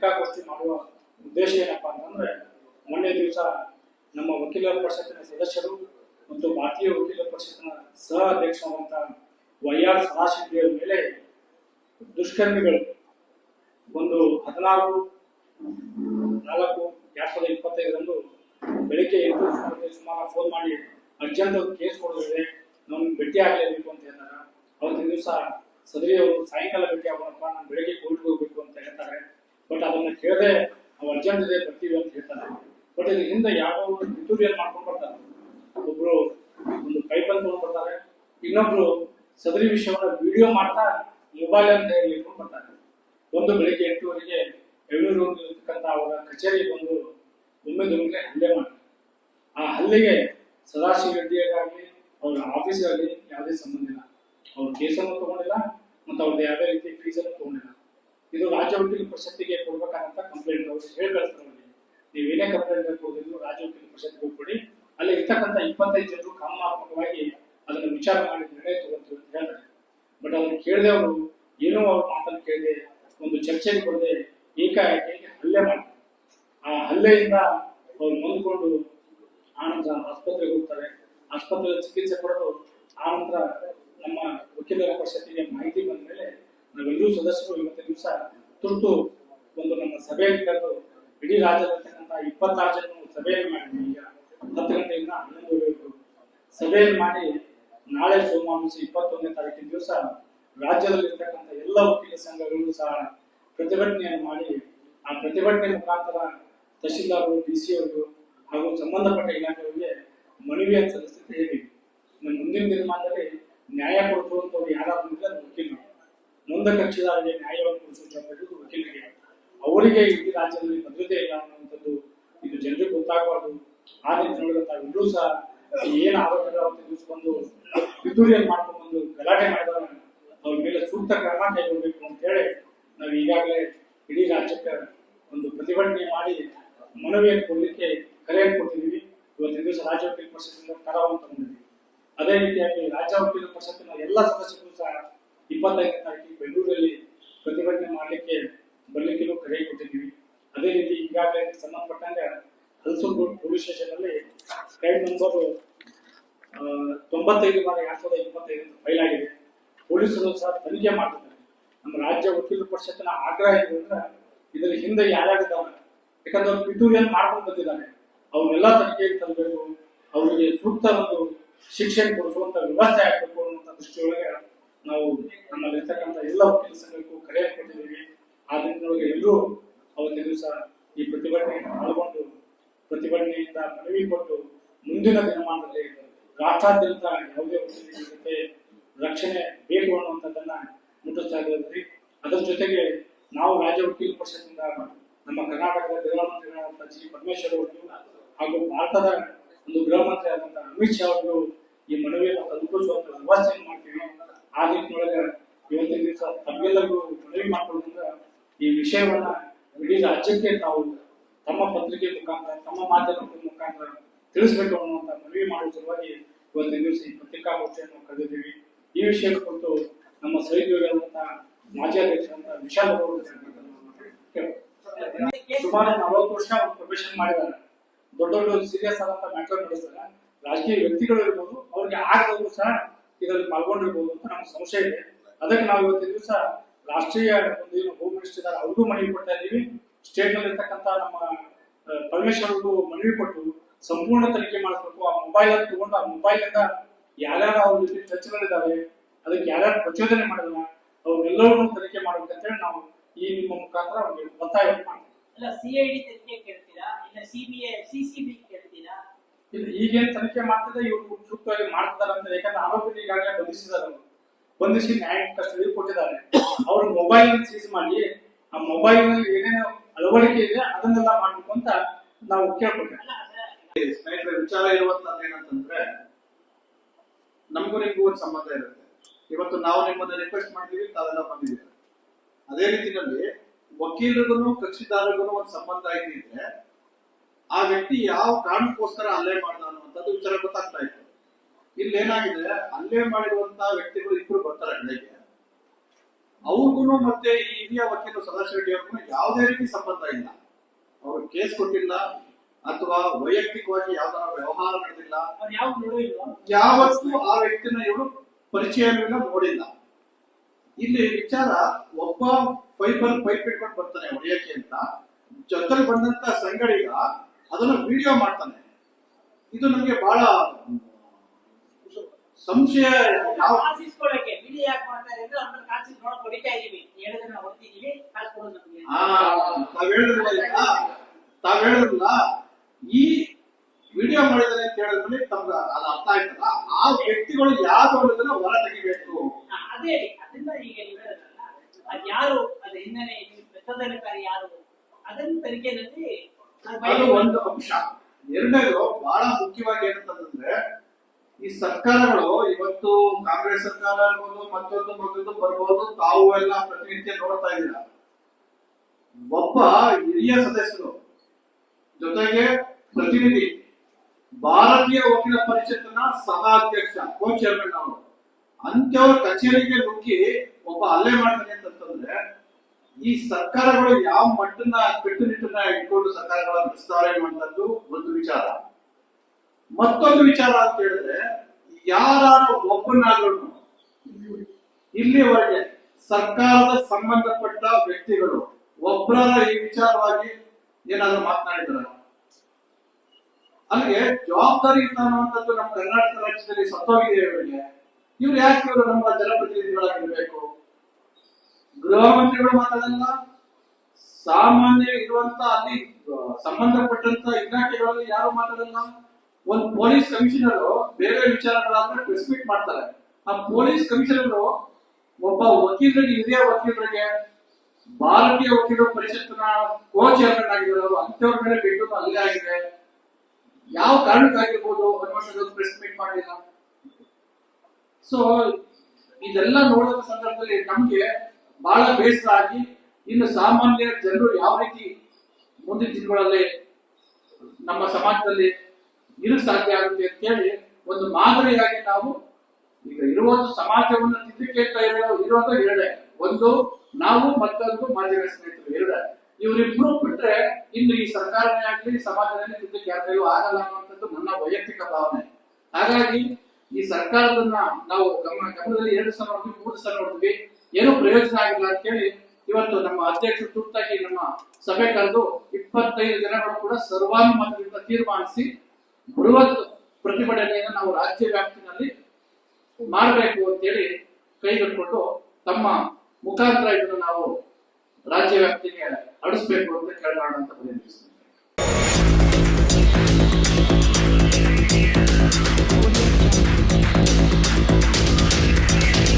ಪತ್ರಿಕಾಗೋಷ್ಠಿ ಮಾಡುವ ಉದ್ದೇಶ ಏನಪ್ಪ ಅಂತಂದ್ರೆ, ಮೊನ್ನೆ ದಿವಸ ನಮ್ಮ ವಕೀಲರ ಪರಿಷತ್ತಿನ ಸದಸ್ಯರು ಮತ್ತು ಭಾರತೀಯ ವಕೀಲರ ಪರಿಷತ್ತಿನ ಸಹ ಅಧ್ಯಕ್ಷರಾದಂತಹ ವೈ ಆರ್ ಸದಾಶಿವರ ಮೇಲೆ ದುಷ್ಕರ್ಮಿಗಳು ಒಂದು ಹದಿನಾರು ನಾಲ್ಕು, ಎರಡ್ ಸಾವಿರದ ಇಪ್ಪತ್ತೈದರಂದು ಬೆಳಿಗ್ಗೆ ಎಂಟು ಸುಮಾರು ಫೋನ್ ಮಾಡಿ ಅರ್ಜೆಂಟ್ ಕೇಸ್ ಕೊಡೋದಿದೆ, ನಮ್ಗೆ ಭೇಟಿ ಆಗಲೇಬೇಕು ಅಂತ ಹೇಳ್ತಾರೆ. ಅವತ್ತಿನ ದಿವಸ ಸದರಿ ಅವರು ಸಾಯಂಕಾಲ ಭೇಟಿ ಆಗೋಣಪ್ಪ, ನಾನು ಬೆಳಿಗ್ಗೆ ಕೋರ್ಟ್ಗೆ ಹೋಗ್ಬೇಕು ಅಂತ ಹೇಳ್ತಾರೆ. ಬಟ್ ಅದನ್ನ ಕೇಳದೆ ನಾವು ಅರ್ಜೆಂಟ್ ಇದೆ ಬರ್ತೀವಿ ಅಂತ ಹೇಳ್ತಾರೆ ಬಟ್ ಇದ್ರ ಹಿಂದೆ ಯಾವ ಟ್ಯೂಟೋರಿಯಲ್ ಮಾಡ್ಕೊಂಡು ಬರ್ತಾರೆ ಒಬ್ರು ಒಂದು ಅಲ್ಲಿ ಬರ್ತಾರೆ. ಇನ್ನೊಬ್ರು ಸದರಿ ವಿಷಯವನ್ನ ವಿಡಿಯೋ ಮಾಡ್ತಾ ಮೊಬೈಲ್ ಅಂತ ಹೇಳಿ ಬರ್ತಾರೆ. ಒಂದು ಬೆಳಿಗ್ಗೆ ಎಂಟುವರೆಗೆ ಬೆಂಗಳೂರು ಇರ್ತಕ್ಕಂಥ ಅವರ ಕಚೇರಿಗೆ ಬಂದು ಒಮ್ಮೆ ದೊಮ್ಮೆ ಹಲ್ಲೆ ಮಾಡ್ತಾರೆ ಆ ಹಲ್ಲೆಗೆ ಸದಾಶಿವ ರೆಡ್ಡಿಯಾಗಲಿ ಅವರ ಆಗಲಿ ಯಾವುದೇ ಸಂಬಂಧ ಇಲ್ಲ. ಅವ್ರ ಕೇಸನ್ನು ತಗೊಂಡಿಲ್ಲ, ಮತ್ತು ಅವ್ರದ್ದು ಯಾವುದೇ ರೀತಿ ಫೀಸನ್ನು ತಗೊಂಡಿಲ್ಲ. ಇದು ರಾಜ್ಯ ವಕೀಲ ಪರಿಷತ್ತಿಗೆ ಕೊಡ್ಬೇಕಾದಂತ ಕಂಪ್ಲೇಂಟ್ ಅವರು ಹೇಳಿ. ನೀವು ಏನೇ ಕಂಪ್ಲೇಂಟ್ ಕೊಡೋದಿದ್ರು ರಾಜ್ಯ ವಕೀಲ ಪರಿಷತ್ಗೆ ಹೋಗ್ಬಿಡಿ ಅಲ್ಲಿ ಇರ್ತಕ್ಕಂಥ ಇಪ್ಪತ್ತೈದು ಜನರು ಕಾನೂನಾತ್ಮಕವಾಗಿ ಅದನ್ನು ವಿಚಾರ ಮಾಡಿ ನಿರ್ಣಯ ತಗೊಂತೀವಿ ಅಂತ ಹೇಳ್ತಾರೆ. ಬಟ್ ಅದನ್ನು ಕೇಳದೆ ಅವರು, ಏನೋ ಅವ್ರ ಮಾತನ್ನು ಕೇಳದೆ, ಒಂದು ಚರ್ಚೆಗೆ ಬರದೆ ಏಕಾಏಕಿ ಹಲ್ಲೆ ಮಾಡ್ತಾರೆ ಆ ಹಲ್ಲೆಯಿಂದ ಅವ್ರು ನೊಂದ್ಕೊಂಡು ಆನಂತರ ಆಸ್ಪತ್ರೆಗೆ ಹೋಗ್ತಾರೆ. ಆಸ್ಪತ್ರೆಯಲ್ಲಿ ಚಿಕಿತ್ಸೆ ಕೊಡಲು ಆನಂತರ ನಮ್ಮ ವಕೀಲರ ಪರಿಷತ್ತಿಗೆ ಮಾಹಿತಿ ಬಂದ ಮೇಲೆ ನಾವೆಲ್ಲರೂ ಸದಸ್ಯರು ಇವತ್ತಿನ ದಿವಸ ತುರ್ತು ಒಂದು ನಮ್ಮ ಸಭೆಯಲ್ಲಿ ಕರೆದು, ಇಡೀ ರಾಜ್ಯದಲ್ಲಿರ್ತಕ್ಕಂಥ ಇಪ್ಪತ್ತಾರು ಜನ ಸಭೆಯನ್ನು ಮಾಡಿದ್ವಿ ಈಗ ಹತ್ತು ಗಂಟೆಯಿಂದ ಹನ್ನೊಂದುವರೆವರೆಗೂ ಸಭೆಯನ್ನು ಮಾಡಿ, ನಾಳೆ ಸೋಮವಾರ ಇಪ್ಪತ್ತೊಂದನೇ ತಾರೀಕಿನ ದಿವಸ ರಾಜ್ಯದಲ್ಲಿರ್ತಕ್ಕಂಥ ಎಲ್ಲ ವಕೀಲ ಸಂಘಗಳು ಸಹ ಪ್ರತಿಭಟನೆಯನ್ನು ಮಾಡಿ, ಆ ಪ್ರತಿಭಟನೆ ಮುಖಾಂತರ ತಹಶೀಲ್ದಾರರು ಡಿ ಸಿ ಅವರು ಹಾಗೂ ಸಂಬಂಧಪಟ್ಟ ಇಲಾಖೆಗಳಿಗೆ ಮನವಿಯನ್ನು ಸಲ್ಲಿಸಿದ್ದೇವೆ ಇನ್ನು ಮುಂದಿನ ದಿನಮಾನದಲ್ಲಿ ನ್ಯಾಯ ಕೊಡಿಸುವಂಥವ್ರು ಯಾರಾದ್ರೂ ವಕೀಲರು ನೊಂದ ಕಕ್ಷಿದಾರರಿಗೆ ನ್ಯಾಯವನ್ನು ಜವಾಬ್ದಾರಿ ವಕೀಲರಿಗೆ. ಅವರಿಗೆ ಇಡೀ ರಾಜ್ಯದಲ್ಲಿ ಭದ್ರತೆ ಇಲ್ಲ ಅನ್ನುವಂಥದ್ದು ಇದು ಜನರಿಗೆ ಗೊತ್ತಾಗಬಾರ್ದು. ಆ ನಿಟ್ಟಿನೊಳಗೆ ತಾವೆಲ್ಲರೂ ಸಹ ಏನು ಆರೋಪಗಳು ತಿಳಿಸ್ಕೊಂಡು ಪಿತೂರಿಯನ್ನು ಮಾಡ್ಕೊಂಡು ಗಲಾಟೆ ಮಾಡಿದವರ ಅವ್ರ ಮೇಲೆ ಸೂಕ್ತ ಕ್ರಮ ಕೈಗೊಳ್ಳಬೇಕು ಅಂತ ಹೇಳಿ ನಾವು ಈಗಾಗಲೇ ಇಡೀ ರಾಜ್ಯಕ್ಕೆ ಒಂದು ಪ್ರತಿಭಟನೆ ಮಾಡಿ ಮನವಿಯನ್ನು ಕೊಡಲಿಕ್ಕೆ ಕರೆಯನ್ನು ಕೊಟ್ಟಿದ್ದೀವಿ. ಇವತ್ತಿನ ದಿವಸ ರಾಜ್ಯ ವಕೀಲ ಪರಿಷತ್ತಿನ ಕರವನ್ನು ತಗೊಂಡಿದ್ದೀವಿ ಅದೇ ರೀತಿಯಾಗಿ ರಾಜ್ಯ ವಕೀಲ ಪರಿಷತ್ತಿನ ಎಲ್ಲ ಸದಸ್ಯರು ಇಪ್ಪತ್ತೈದನೇ ತಾರೀಕು ಬೆಂಗಳೂರಲ್ಲಿ ಪ್ರತಿಭಟನೆ ಮಾಡಲಿಕ್ಕೆ ಬರಲಿಕ್ಕೆ ಕರೆ ಕೊಟ್ಟಿದ್ದೀವಿ. ಅದೇ ರೀತಿ ಈಗಾಗಲೇ ಸಂಬಂಧಪಟ್ಟಂಗೆ ಹಲಸೂರು ಪೊಲೀಸ್ ಸ್ಟೇಷನ್ ಅಲ್ಲಿ ಕ್ರೈಮ್ ನಂಬರ್ ತೊಂಬತ್ತೈದು ಬಾರ ಎರಡ್ ಸಾವಿರದ ಇಪ್ಪತ್ತೈದು ಫೈಲ್ ಆಗಿದೆ. ಪೊಲೀಸರು ಸಹ ತನಿಖೆ ಮಾಡ್ತಿದ್ದಾರೆ. ನಮ್ಮ ರಾಜ್ಯ ವಕೀಲರ ಪರಿಷತ್ತಿನ ಆಗ್ರಹ ಇದೆ ಅಂದ್ರೆ ಇದರ ಹಿಂದೆ ಯಾರ್ಯಾರಿದ್ದಾರೆ ಯಾಕಂದ್ರೆ ಅವ್ರು ಪಿಟೂರಿಯನ್ ಮಾಡ್ಕೊಂಡು ಬಂದಿದ್ದಾರೆ ಅವನ್ನೆಲ್ಲ ತನಿಖೆಗೆ ತರಬೇಕು, ಅವರಿಗೆ ಸೂಕ್ತ ಒಂದು ಶಿಕ್ಷಣ ಕೊಡಿಸುವಂತ ವ್ಯವಸ್ಥೆ ಆಗಬೇಕು ಅನ್ನುವಂಥ ದೃಷ್ಟಿಯೊಳಗೆ ನಾವು ನಮ್ಮಲ್ಲಿರ್ತಕ್ಕಂಥ ಎಲ್ಲ ಕೆಲಸಗಳಿಗೂ ಕರೆ ಕೊಟ್ಟಿದ್ದೀವಿ ಆದ್ದರಿಂದ ಎಲ್ಲರೂ ಅವತ್ತಿನ ದಿವಸ ಈ ಪ್ರತಿಭಟನೆಯನ್ನು ಪಾಲ್ಗೊಂಡು ಪ್ರತಿಭಟನೆಯಿಂದ ಮನವಿ ಕೊಟ್ಟು ಮುಂದಿನ ದಿನಮಾನದಲ್ಲಿ ರಾಷ್ಟ್ರಾದ್ಯಂತ ಯಾವುದೇ ಜೊತೆ ರಕ್ಷಣೆ ಬೇಕು ಅನ್ನುವಂಥದ್ದನ್ನ ಮುಟ್ಟಿಸ್ತಾ ಇದ್ದೀವಿ. ಅದರ ಜೊತೆಗೆ ನಾವು ರಾಜ್ಯ ವಕೀಲ ಪರಿಷತ್ನಿಂದ ನಮ್ಮ ಕರ್ನಾಟಕದ ಗೃಹ ಮಂತ್ರಿಗಳಾದಂಥ ಜಿ ಪರಮೇಶ್ವರ್ ಅವರು ಹಾಗೂ ಭಾರತದ ಒಂದು ಗೃಹ ಮಂತ್ರಿ ಆದಂಥ ಅಮಿತ್ ಶಾ ಅವರು ಈ ಮನವಿಯನ್ನು ತಲುಪಿಸುವಂತ ವ್ಯವಸ್ಥೆಯನ್ನು ಮಾಡ್ತೀವಿ ಆ ನಿಟ್ಟಿನೊಳಗೆ ಇವತ್ತಿನ ದಿವಸ ತಮ್ಮೆಲ್ಲರಿಗೂ ಮನವಿ ಮಾಡ್ಕೊಳ್ಳೋದ್ರಿಂದ ಈ ವಿಷಯವನ್ನ ಇಡೀ ರಾಜ್ಯಕ್ಕೆ ತಾವು ತಮ್ಮ ಪತ್ರಿಕೆ ಮುಖಾಂತರ ತಮ್ಮ ಮಾಧ್ಯಮದ ಮುಖಾಂತರ ತಿಳಿಸ್ಬೇಕು ಅನ್ನುವಂತ ಮನವಿ ಮಾಡುವ ಸಲುವಾಗಿ ಇವತ್ತಿನ ದಿವಸ ಈ ಪತ್ರಿಕಾಗೋಷ್ಠಿಯನ್ನು ಕರೆದಿದ್ದೀವಿ. ಈ ವಿಷಯ ಕುರಿತು ನಮ್ಮ ಸಹೋದ್ಯೋಗಿಗಳಂತ ಮಾಜಿ ಅಧ್ಯಕ್ಷರಂತ ವಿಶಾಲ್ ಅವರು. ಸುಮಾರು ನಲವತ್ತು ವರ್ಷ ಅವ್ರು ಪ್ರೊಫೆಷನ್ ಮಾಡಿದ್ದಾರೆ. ದೊಡ್ಡ ದೊಡ್ಡ ಸೀರಿಯಸ್ ಆದಂತ ಮ್ಯಾಟರ್ ನಡೆಸ್ತಾರೆ. ರಾಜಕೀಯ ವ್ಯಕ್ತಿಗಳು ಇರ್ಬೋದು ಅವ್ರಿಗೆ ಆಗದವರು ಸಹ ಇದರಲ್ಲಿ ಪಾಲ್ಗೊಂಡಿರ್ಬೋದು ಅಂತ ನಮ್ಗೆ ಸಂಶಯ ಇದೆ. ಅದಕ್ಕೆ ನಾವು ಇವತ್ತಿನ ದಿವಸ ರಾಷ್ಟ್ರೀಯ ಒಂದು ಏನು ಹೋಮ್ ಮಿನಿಸ್ಟರ್ ಇದ್ದಾರೆ, ಅವ್ರಿಗೂ ಮನವಿ ಕೊಡ್ತಾ ಇದ್ದೀವಿ. ಸ್ಟೇಟ್ನಲ್ಲಿ ಇರ್ತಕ್ಕಂಥ ನಮ್ಮ ಪರಮೇಶ್ವರ್ ಅವ್ರಿಗೂ ಮನವಿ ಕೊಟ್ಟು ಸಂಪೂರ್ಣ ತನಿಖೆ ಮಾಡಿಸ್ಬೇಕು ಆ ಮೊಬೈಲ್ ಅನ್ನು ತಗೊಂಡು ಆ ಮೊಬೈಲ್ ಇಂದ ಯಾರ್ಯಾರು ಅವ್ರ ಜೊತೆ ಚರ್ಚೆಗಳಿದ್ದಾವೆ, ಅದಕ್ಕೆ ಯಾರ್ಯಾರು ಪ್ರಚೋದನೆ ಮಾಡಿಲ್ಲ ಅವ್ರೆಲ್ಲರೂ ತನಿಖೆ ಮಾಡ್ಬೇಕಂತೇಳಿ ನಾವು ಈ ನಿಮ್ಮ ಮುಖಾಂತರ ಅವ್ರಿಗೆ ಒತ್ತಾಯ ಮಾಡ್ತೀವಿ. ಅಲ್ಲ ಸಿಐಡಿ ತನಿಖೆ ಕೇಳ್ತೀರಾ? ಇಲ್ಲ ಸಿಬಿಐ ಸಿಸಿಬಿ ಈಗೇನ್ ತನಿಖೆ ಮಾಡ್ತಿದ್ದೆ ಇವ್ರು ಸೂಕ್ತವಾಗಿ ಮಾಡ್ತಿದ್ದಾರೆ ಅಂತ ಯಾಕಂದ್ರೆ ಆರೋಪಿಗಳು ಈಗಾಗಲೇ ಬಂಧಿಸಿದ್ದಾರೆ ಬಂಧಿಸಿ ನ್ಯಾಯಾಂಗ ಕಸ್ಟಡಿ ಕೊಟ್ಟಿದ್ದಾರೆ. ಅವ್ರ ಮೊಬೈಲ್ ಸೀಸ್ ಮಾಡಿ, ಆ ಮೊಬೈಲ್ನಲ್ಲಿ ಏನೇನು ಅಳವಡಿಕೆ ಇದೆ, ಅದನ್ನೆಲ್ಲ ಮಾಡ್ಬೇಕು ಅಂತ ನಾವು ಸ್ನೇಹಿತರೆ, ವಿಚಾರ ಇರುವಂತದ್ದು ಏನಂತಂದ್ರೆ, ನಮಗೂ ನಿಮ್ಗೂ ಒಂದು ಸಂಬಂಧ ಇರುತ್ತೆ. ಇವತ್ತು ನಾವು ನಿಮ್ಮನ್ನ ರಿಕ್ವೆಸ್ಟ್ ಮಾಡ್ತೀವಿ, ತಾವೆಲ್ಲ ಬಂದಿದ್ದೀರ? ಅದೇ ರೀತಿಯಲ್ಲಿ ವಕೀಲರಿಗೂ ಕಕ್ಷಿದಾರರಿಗೂ ಒಂದು ಸಂಬಂಧ ಇದ್ದಿದ್ರೆ ಆ ವ್ಯಕ್ತಿ ಯಾವ ಕಾರಣಕ್ಕೋಸ್ಕರ ಅಲ್ಲೇ ಮಾಡಿದ ಅನ್ನುವಂಥದ್ದು ವಿಚಾರ ಗೊತ್ತಾಗ್ತಾ ಇತ್ತು. ಇಲ್ಲಿ ಏನಾಗಿದೆ? ಹಲ್ಲೆ ಮಾಡಿರುವಂತ ವ್ಯಕ್ತಿಗಳು ಇಬ್ರು ಬರ್ತಾರೆ ಹಳ್ಳಿಗೆ ಅವ್ರಿಗೂ ಮತ್ತೆ ಈ ಹಿರಿಯ ವಕೀಲರು ಸದಾಶಿವ ರೆಡ್ಡಿ ಅವ್ರಿಗೂ ಯಾವುದೇ ರೀತಿ ಸಂಬಂಧ ಇಲ್ಲ. ಅವರು ಕೇಸ್ ಕೊಟ್ಟಿಲ್ಲ ಅಥವಾ ವೈಯಕ್ತಿಕವಾಗಿ ಯಾವ್ದಾರ ವ್ಯವಹಾರ ನಡೆದಿಲ್ಲ. ಯಾವತ್ತೂ ಆ ವ್ಯಕ್ತಿನ ಇವರು ಪರಿಚಯವಿಲ್ಲ ನೋಡಿಲ್ಲ. ಇಲ್ಲಿ ವಿಚಾರ ಒಬ್ಬ ಫೈಬರ್ ಪೈಪ್ ಇಟ್ಕೊಂಡು ಬರ್ತಾನೆ ಹೊಡೆಯಕ್ಕೆ ಅಂತ. ಜೊತೆಲಿ ಬಂದಂತ ಸಂಗಡಿಗ ಅದನ್ನ ವಿಡಿಯೋ ಮಾಡ್ತಾನೆ. ಇದು ನಮಗೆ ಬಹಳ ಸಂಶಯ ನಾವು ಕಾಸಿಸ್ಕೊಳ್ಳಕ್ಕೆ ವಿಡಿಯೋ ಯಾಕೆ ಮಾಡ್ತಾರೆ ಅಂದ್ರೆ ಅವ್ರನ್ನ ಕಾಸಿಸ್ ನೋಡಕ್ ಹೊಡಿತಾ ಇದೀವಿ ಹೇಳಿದ್ರೆ ನಾವು ಕಾಸು ಕೊಡೋದು ನಮಗೆ. ತಾವ್ ಹೇಳಿದ್ರಲ್ಲ ತಾವ್ ಹೇಳಿದ್ರಲ್ಲ? ಈ ವಿಡಿಯೋ ಮಾಡಿದಾರೆ ಅಂತ ಹೇಳಿದ್ರೆ ತಮ್ಗೆ ಅದ ಅರ್ಥ ಆಯ್ತಲ್ಲ? ಆ ವ್ಯಕ್ತಿಗಳು ಯಾರು ಅನ್ನೋದನ್ನ ಹೊರ ತೆಗಿಬೇಕು. ಅದೇ ಅದನ್ನ ಈಗ ಅದ್ ಯಾರು ಅದ ಹಿನ್ನೆಲೆ ಪ್ರಚೋದನಕಾರಿ ಯಾರು? ಅದನ್ನ ತನಿಖೆನಲ್ಲಿ ಅದು ಒಂದು ಅಂಶ. ಎರಡನೇದು ಬಹಳ ಮುಖ್ಯವಾಗಿ ಏನಂತಂದ್ರೆ, ಈ ಸರ್ಕಾರಗಳು, ಇವತ್ತು ಕಾಂಗ್ರೆಸ್ ಸರ್ಕಾರ ಇರ್ಬೋದು ಮತ್ತೊಂದು ಮತ್ತೊಂದು ಬರ್ಬೋದು, ತಾವು ಎಲ್ಲ ಪ್ರತಿನಿತ್ಯ ನೋಡ್ತಾ ಇಲ್ಲ ಒಬ್ಬ ಹಿರಿಯ ಸದಸ್ಯರು ಜೊತೆಗೆ ಪ್ರತಿನಿಧಿ, ಭಾರತೀಯ ವಕೀಲ ಪರಿಷತ್ತಿನ ಸಹ ಅಧ್ಯಕ್ಷ ಕೋ ಚೇರ್ಮನ್ ಅವರು ಅಂತವ್ರ ಕಚೇರಿಗೆ ನುಗ್ಗಿ ಒಬ್ಬ ಹಲ್ಲೆ ಮಾಡ್ತಾನೆ ಅಂತಂದ್ರೆ ಈ ಸರ್ಕಾರಗಳು ಯಾವ ಮಟ್ಟನ್ನ ಕಟ್ಟುನಿಟ್ಟನ್ನ ಇಟ್ಕೊಂಡು ಸರ್ಕಾರಗಳ ವಿಸ್ತಾರಣೆ ಅನ್ನುವಂಥದ್ದು ಒಂದು ವಿಚಾರ. ಮತ್ತೊಂದು ವಿಚಾರ ಅಂತ ಹೇಳಿದ್ರೆ ಯಾರು ಒಬ್ಬನಾದ್ರು ಇಲ್ಲಿವರೆಗೆ ಸರ್ಕಾರದ ಸಂಬಂಧಪಟ್ಟ ವ್ಯಕ್ತಿಗಳು ಒಬ್ಬರ ಈ ವಿಚಾರವಾಗಿ ಏನಾದ್ರು ಮಾತನಾಡಿದ್ರ ಅಲ್ಲಿಗೆ ಜವಾಬ್ದಾರಿಯುತ ಅನ್ನುವಂಥದ್ದು ನಮ್ಮ ಕರ್ನಾಟಕ ರಾಜ್ಯದಲ್ಲಿ ಸತ್ತೋಗಿದೆ ಇವರಿಗೆ. ಇವ್ರು ಯಾಕೆ ಇವರು ನಮ್ಮ ಜನಪ್ರತಿನಿಧಿಗಳಾಗಿರ್ಬೇಕು? ಗೃಹ ಮಂತ್ರಿಗಳು ಮಾತಾಡಲ್ಲ, ಸಾಮಾನ್ಯ ಇರುವಂತ ಅಲ್ಲಿ ಸಂಬಂಧಪಟ್ಟಂತ ಇಲಾಖೆಗಳಲ್ಲಿ ಯಾರು ಮಾತಾಡಲ್ಲ. ಒಂದು ಪೊಲೀಸ್ ಕಮಿಷನರ್ ಬೇರೆ ವಿಚಾರಗಳಾದ್ರೆ ಪ್ರೆಸ್ಮೀಟ್ ಮಾಡ್ತಾರೆ. ಆ ಪೊಲೀಸ್ ಕಮಿಷನರ್ ಒಬ್ಬ ವಕೀಲರಿಗೆ, ಹಿರಿಯ ವಕೀಲರಿಗೆ, ಭಾರತೀಯ ವಕೀಲರ ಪರಿಷತ್ನ ಕೋ ಚೇರ್ಮನ್ ಆಗಿರೋರು ಅಂತವ್ರ ಮೇಲೆ ಬಿಟ್ಟು ಅಲ್ಲೇ ಆಗಿದೆ. ಯಾವ ಕಾರಣಕ್ಕಾಗಿರ್ಬೋದು ಅನ್ನುವಂಥದ್ದು ಪ್ರೆಸ್ ಮೀಟ್ ಮಾಡಲಿಲ್ಲ. ಸೊ ಇದೆಲ್ಲ ನೋಡೋದ್ರ ಸಂದರ್ಭದಲ್ಲಿ ನಮ್ಗೆ ಬಹಳ ಬೇಸರ ಆಗಿ ಇನ್ನು ಸಾಮಾನ್ಯ ಜನರು ಯಾವ ರೀತಿ ಮುಂದಿನ ದಿನಗಳಲ್ಲಿ ನಮ್ಮ ಸಮಾಜದಲ್ಲಿ ಇರು ಸಾಧ್ಯ ಆಗುತ್ತೆ ಅಂತ ಹೇಳಿ ಒಂದು ಮಾದರಿಯಾಗಿ ನಾವು ಈಗ ಇರುವಂತ ಸಮಾಜವನ್ನು ಇರೋ ಇರುವಂತ ಎರಡೇ ಒಂದು ನಾವು ಮತ್ತೊಂದು ಮಾಧ್ಯಮ ಸ್ನೇಹಿತರು ಎರಡೇ ಇವರಿಬ್ರು ಬಿಟ್ರೆ ಇನ್ನು ಈ ಸರ್ಕಾರನೇ ಆಗ್ಲಿ ಸಮಾಜದಲ್ಲಿ ತಿದ್ದಕ್ಕೆ ಯಾರ ಆಗಲ್ಲ ಅನ್ನುವಂಥದ್ದು ನನ್ನ ವೈಯಕ್ತಿಕ ಭಾವನೆ. ಹಾಗಾಗಿ ಈ ಸರ್ಕಾರದನ್ನ ನಾವು ಗಮನ ಗಮನದಲ್ಲಿ ಎರಡು ಸಲ ನೋಡ್ತೀವಿ, ಮೂರು ಸಲ ನೋಡ್ತೀವಿ. ಏನು ಪ್ರಯೋಜನ ಆಗಿಲ್ಲ ಅಂತ ಹೇಳಿ ಇವತ್ತು ನಮ್ಮ ಅಧ್ಯಕ್ಷರು ತುರ್ತಾಗಿ ನಮ್ಮ ಸಭೆ ಕರೆದು ಇಪ್ಪತ್ತೈದು ಜನಗಳು ಕೂಡ ಸರ್ವಾನುಮತದಿಂದ ತೀರ್ಮಾನಿಸಿ ಬೃಹತ್ ಪ್ರತಿಭಟನೆಯನ್ನು ನಾವು ರಾಜ್ಯ ವ್ಯಾಪ್ತಿನಲ್ಲಿ ಮಾಡಬೇಕು ಅಂತೇಳಿ ಕೈಗೆಟ್ಕೊಂಡು ತಮ್ಮ ಮುಖಾಂತರ ಇದನ್ನು ನಾವು ರಾಜ್ಯ ವ್ಯಾಪ್ತಿಗೆ ಅಳಿಸ್ಬೇಕು ಅಂತ ಕೇಳೋಣ ಅಂತ ಬಂದಿದ್ದೀವಿ